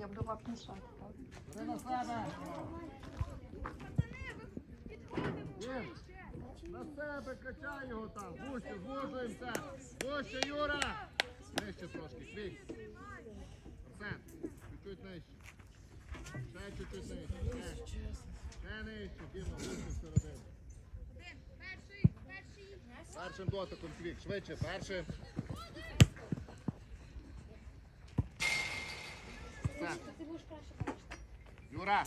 Я буду вам мішати. На себе. Качай його там. Вуще, звужуємося. Вуще, Юра. Нижче трошки, квік. Арсен, чуть-чуть нижче. Ще чуть-чуть нижче. Ще, нижче, Діма, вуще всередину. Першим дотиком квік, швидше, першим. Юра,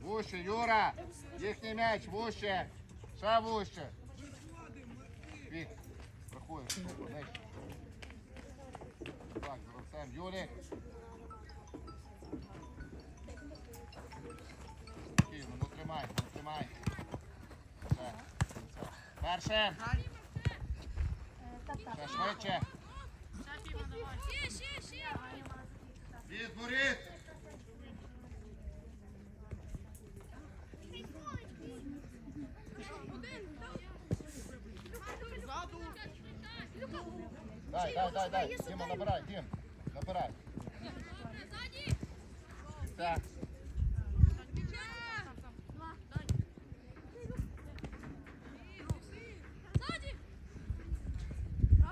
вуще, Юра, їхній м'яч, вуще, ще вуще. Вік, рахуємо, нижче. Так, Юрій. Спокійно, ну тримай, ну тримай. Перше, ще швидше. Відборіт. Дай, дай, дай, дай. Діма, набирай, Дім. Набирай. Так.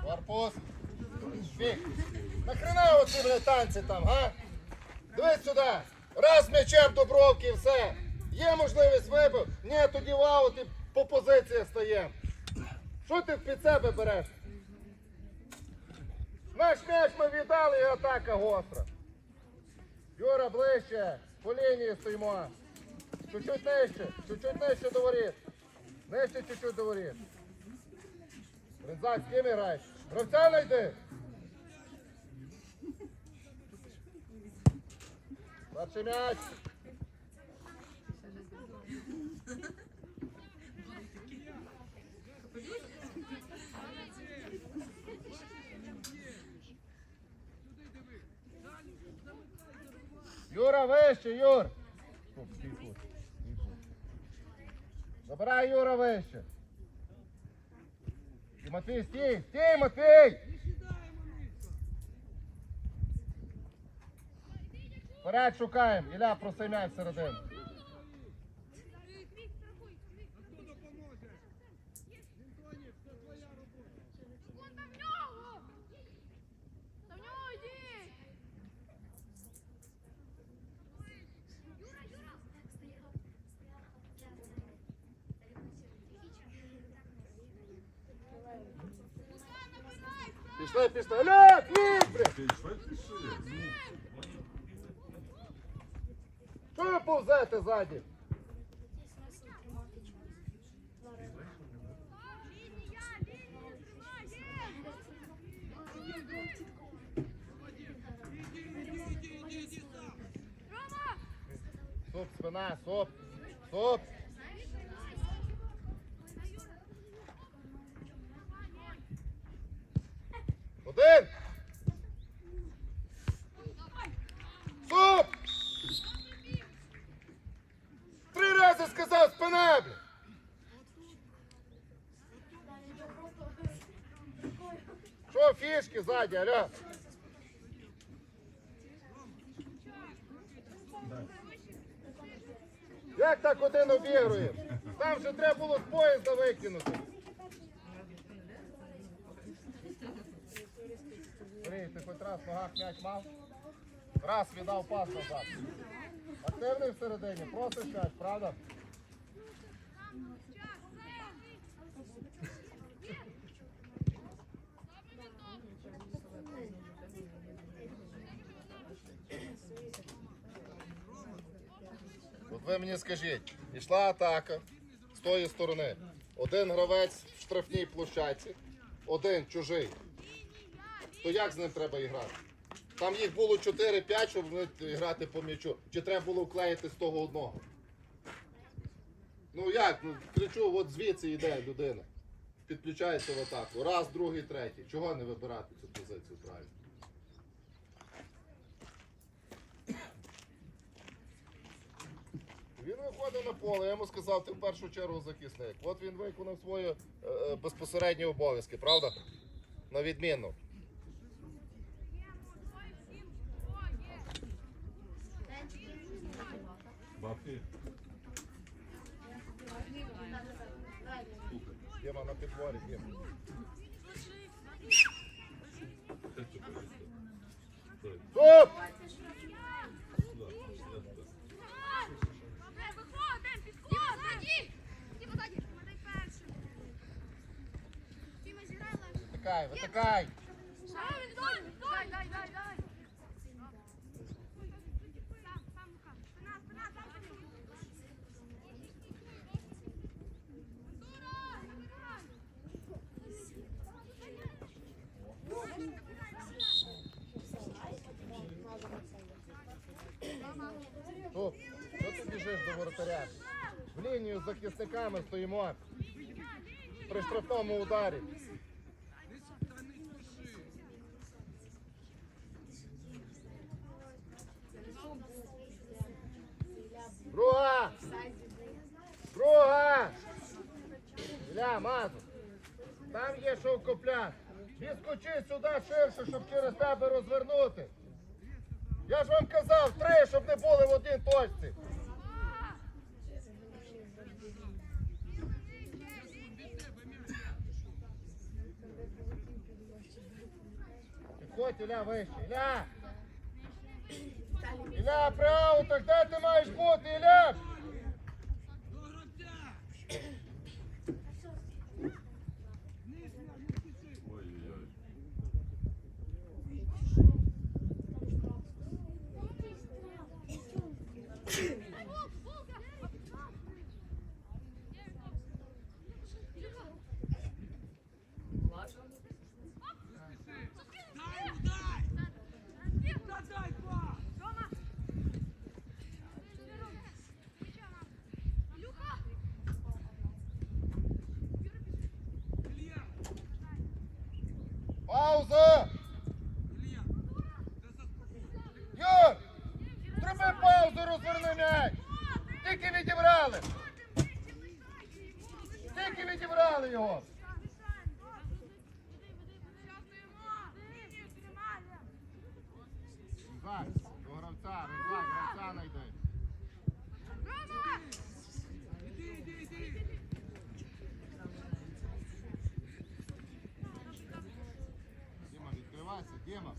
Корпус. Біг. Нахрена оці танці там, га? Дивись сюди. Раз м'ячем до бровки все. Є можливість вибив. Ні, тоді в аут і по позиціях стаємо. Що ти під себе береш? Наш м'яч ми віддали і атака гостра. Юра, ближче. По лінії стоїмо. Чуть-чуть нижче. Чуть-чуть нижче до воріт. Нижче чуть-чуть до воріт. Рензак, з ким граєш? Гравця знайди. Перший м'яч. Юра, вище, Юр. Забирай Юра вище. Матвій, стій, стій, Матвій! Вперед шукаємо. Ілля, проси м'яч всередину. Пішли, пішли. Твій, блядь! Що ви повзете ззаді? Стоп, спина, стоп, стоп. Один. Стоп! Три рази сказав спина, блядь. Що ззаді, алло? Як так один обігрує? Там вже треба було з поїзда викинути. Андрій, ти хоч раз в ногах м'яч мав? Раз віддав пас назад. Активний всередині, просиш м'яч, правда? Ви мені скажіть, йшла атака з тої сторони. Один гравець в штрафній площадці, один чужий. То як з ним треба грати? Там їх було 4-5, щоб грати по м'ячу. Чи треба було вклеїти з того одного? Ну як? Ну, кричу, от звідси йде людина. Підключається в атаку. Раз, другий, третій. Чого не вибирати цю позицію правильно? Він виходив на поле, я йому сказав, ти в першу чергу захисник. От він виконав свої е, е, безпосередні обов'язки, правда? на відміну. Бабки. Діма на підборі, Діма. Стоп! Витикай! Стоп! Що ти біжиш до воротаря? В лінію з захисниками стоїмо. При штрафному ударі. Друга! Друга! Ілля, мазу. Там є шовкопляс. Відскочи сюди ширше, щоб через тебе розвернути. Я ж вам казав, три, щоб не були в одній точці. Підходь, Ілля, вище. Ілля! Ілля, при аутах, де ти маєш бути, Ілля? Ой-ой-ой. Пауза! Юр! Зроби паузу, розверни м'яч! Тільки відібрали! Тільки відібрали його! До гравця, рюкзак, гравця найди. Діма, відкривайся, Діма.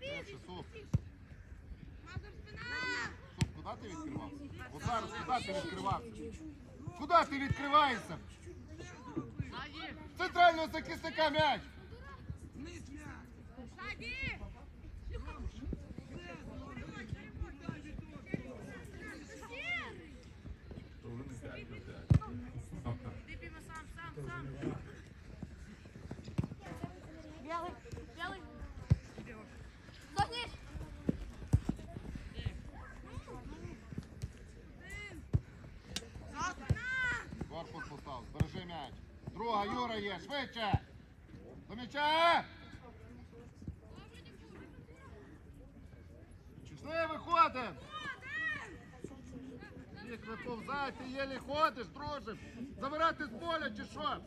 Перший суп. Суп, куди ти відкривався? От зараз куди ти відкривався? Куди ти відкриваєшся? Центрального захисника м'яч! То Друга, Юра є, швидше! До м'яча! Пішли, виходимо! Їх виповзай, ти єлі ходиш, друже. Забирати з поля чи що?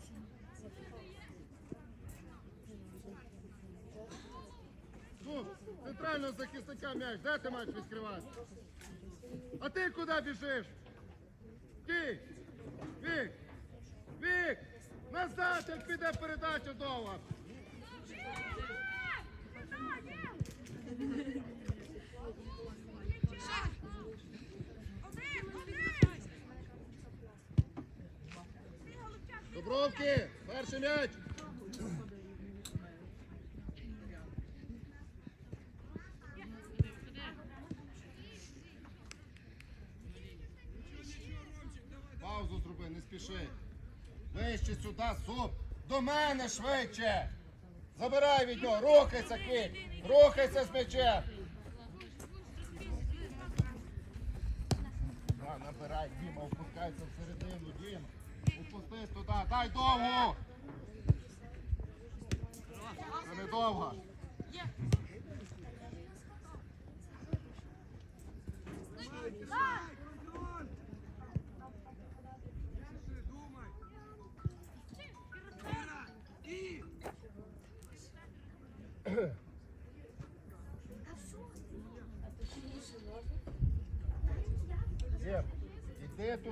Ну, центрального захисника м'яч, де ти маєш відкривати? А ти куди біжиш? Ти! Назад, як піде передача довга! Добровки! Перший м'яч! Паузу зроби, не спіши. Вище сюди, суп. До мене швидше. Забирай від нього, рухайся, кит. Рухайся з мечем. Да, набирай, Діма, опускайся всередину, Діма. упусти туди, дай довго. Це не довго.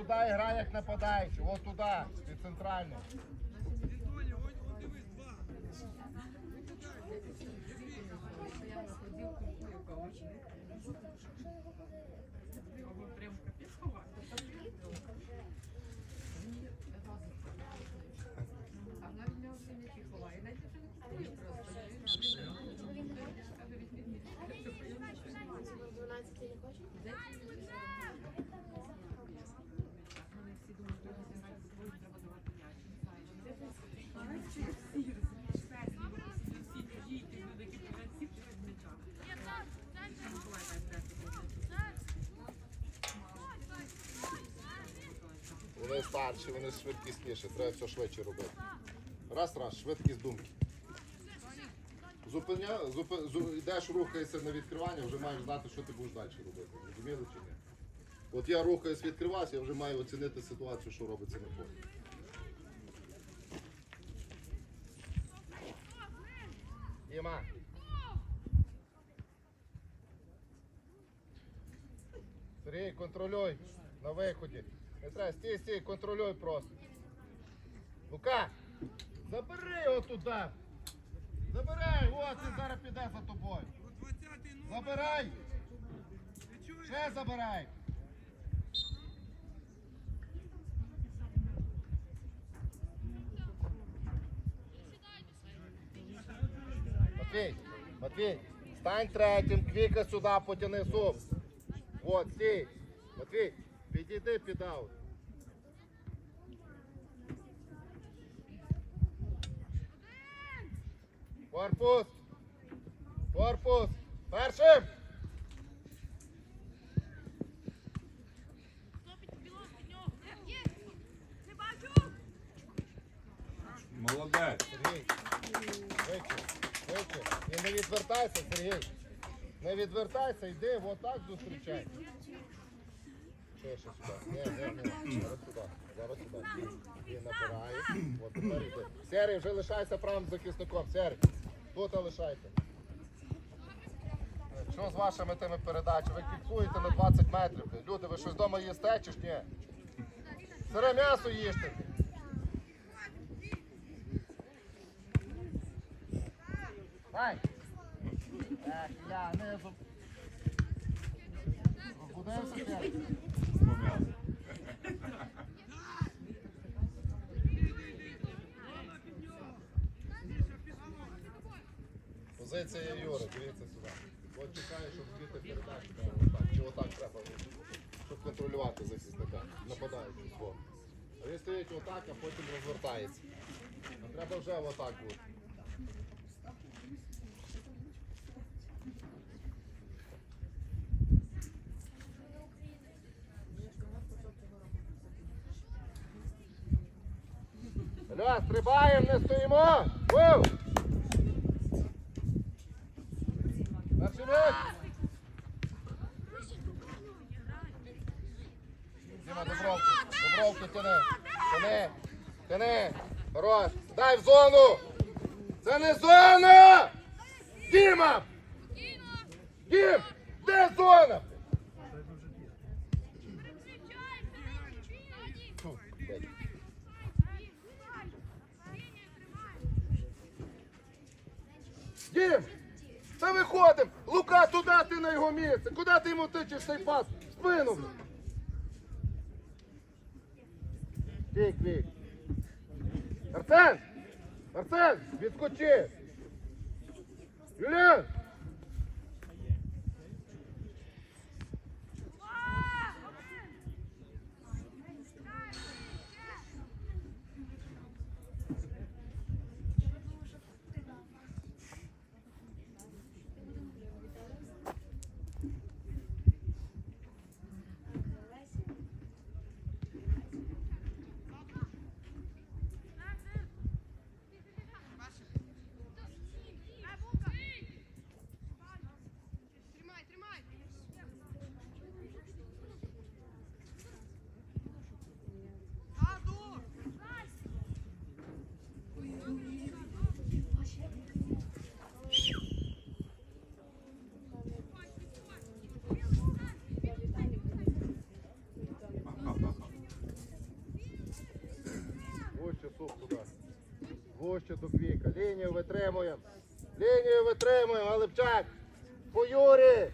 Давай грає як нападаючий. От туди, ходил центральний. Вони старші, вони швидкісніші, треба все швидше робити. Раз, раз, швидкість думки. Зупиня, зупи, зу- йдеш, рухаєшся на відкривання, вже маєш знати, що ти будеш далі робити. Розуміли чи ні? От я рухаюсь відкриватися, я вже маю оцінити ситуацію, що робиться на полі. Діма. Сергій, контролюй на виході. Не треба, стій, стій, контролюй просто. Лука, забери його туди. Забирай, от він зараз піде за тобою. Забирай. Ще забирай. Матвій, Матвій, стань третім, квіка сюди, потяни суп. От, стій. Матвій, підійди під аут. Корпус. Корпус. Першим. Молодець. Сергій. Швидше. Швидше. І не відвертайся, Сергій. Не відвертайся, йди, отак зустрічай. Ще, сюди. Ні, ні, ні. Зараз сюди. Зараз сюди. І набирає. От тепер йди. Серій, вже лишайся правим захисником. Серій. Тут лишайся. Що з вашими тими передачами? Ви кіпкуєте на 20 метрів. Люди, ви щось вдома їсте чи ж ні? Сире м'ясо їжте. Дай. Ех, я не зуб. Розбудився Позиція Юри, дивіться сюди. От чекає, щоб звідти отак. Чи отак треба, щоб контролювати захисника, нападаючи свого. А він стоїть отак, а потім розвертається. А треба вже отак бути. Алло, стрибаємо, не стоїмо! Ву! Перший м'яч! Діма, Добровку, Добровку тяни, тяни, тяни, хорош, дай в зону! Це не зона! Діма! Дім, де зона? Дім! Та виходимо! Лука, туди ти на його місце! Куди ти йому тичеш цей пас? Спину! Блін. Квік, квік. Арсен! Арсен! Відскочи! Юліан! Вище до квіка. Лінію витримуємо. Лінію витримуємо, Галипчак. По Юрі.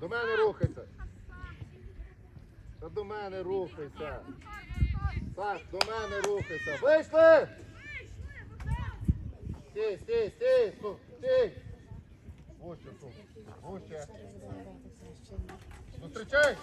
До мене рухайся. Та до мене рухайся. Так, до мене рухайся. Вийшли! Стій, стій, стій, стій. Вище, су. Вище. Зустрічай!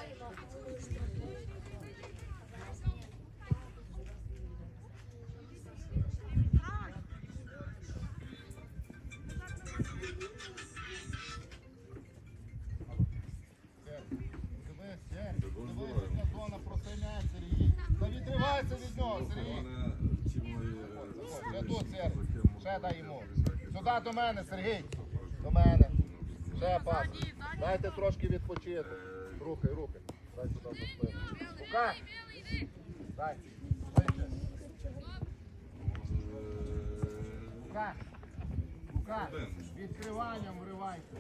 Від нього, Сергій. Ще тут, Сергій. Ще дай. Сюди до мене, Сергій. До мене. Ще пас. Дайте трошки відпочити. Рухай, рухай. Дай сюди до спину. Лука! Дай. Лука! Лука! Відкриванням вривайся.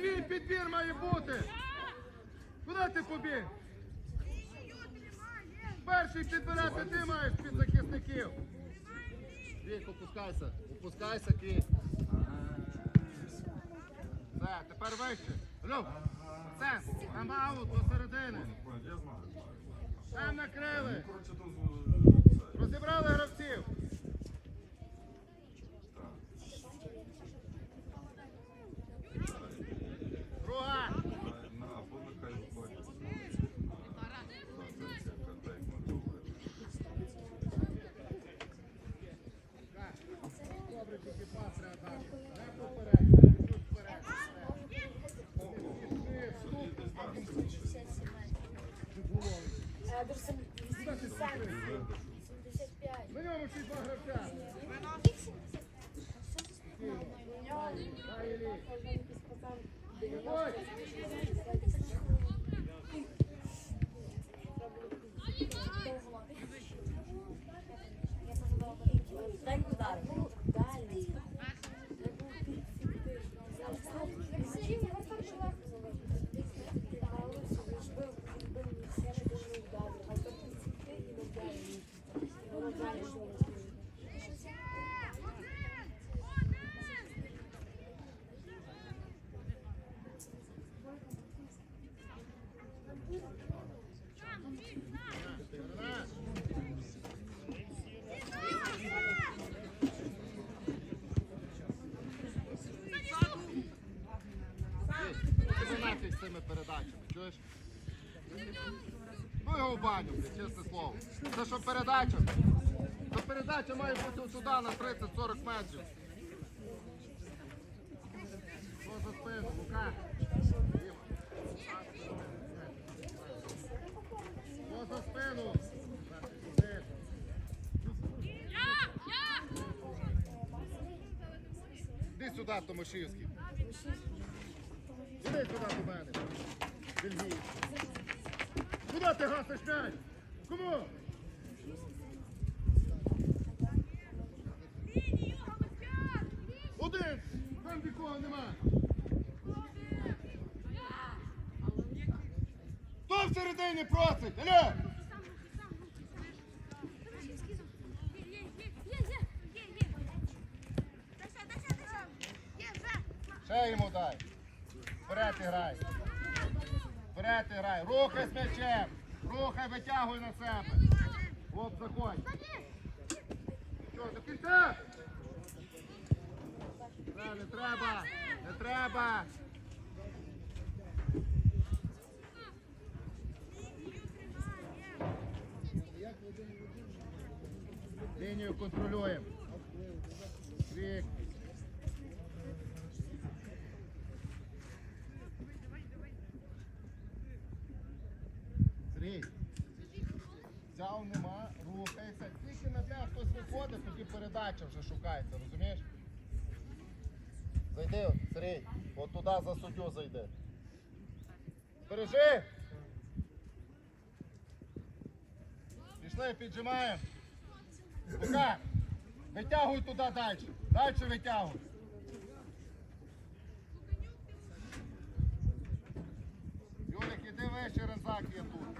Твій підбір має бути! Куди ти побіг? Перший підбирати ти маєш під захисників! Вік, опускайся! Опускайся, Квік! Все, тепер вище! Люк! Це, там аут до середини! Там накрили! Розібрали гравців! Друга! Добре, тільки пас треба дати. Не поперед, чуть вперед. Пішли, ступ. Головою. Едерсон 80, 75. На ньому ще й два гравця. Дай, Іллі. Ой! Дай удар. Дальний. Ти цими передачами, чуєш? Ну його в баню, чесне слово. Це що передача? Та передача має бути сюди на 30-40 метрів. Що за спину, Лука? Що за спину? Іди сюди, Томашівський. Іди сюди до мене. Бельгій. Куди ти гасиш м'яч? Кому? Один! Там нікого нема. Хто всередині просить? Алло! Ще йому дай. Вперед грай. Грай. Рухай з м'ячем. Рухай, витягуй на себе. Оп, заходь. Що, до кінця? Не, не треба. Не треба. Лінію контролюємо. Вік. Сергій. Взяв нема, рухайся. Передача вже шукається, розумієш? Зайди, Сергій, от туди за суддю зайди. Бережи! Пішли, піджимаємо. Лука, витягуй туди далі. Далі витягуй. Юрик, іди вище, Рензак є тут.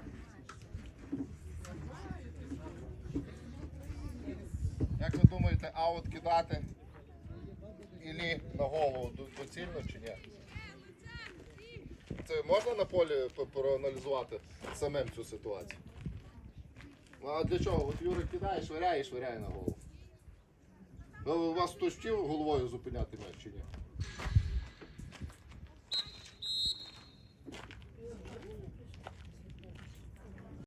Як ви думаєте, аут кидати? Ілі на голову до- доцільно чи ні? Це можна на полі проаналізувати самим цю ситуацію? Ну, а для чого? От Юрик кидає, швиряє і швиряє на голову. Ну, у вас хтось вчив головою зупиняти м'яч чи ні?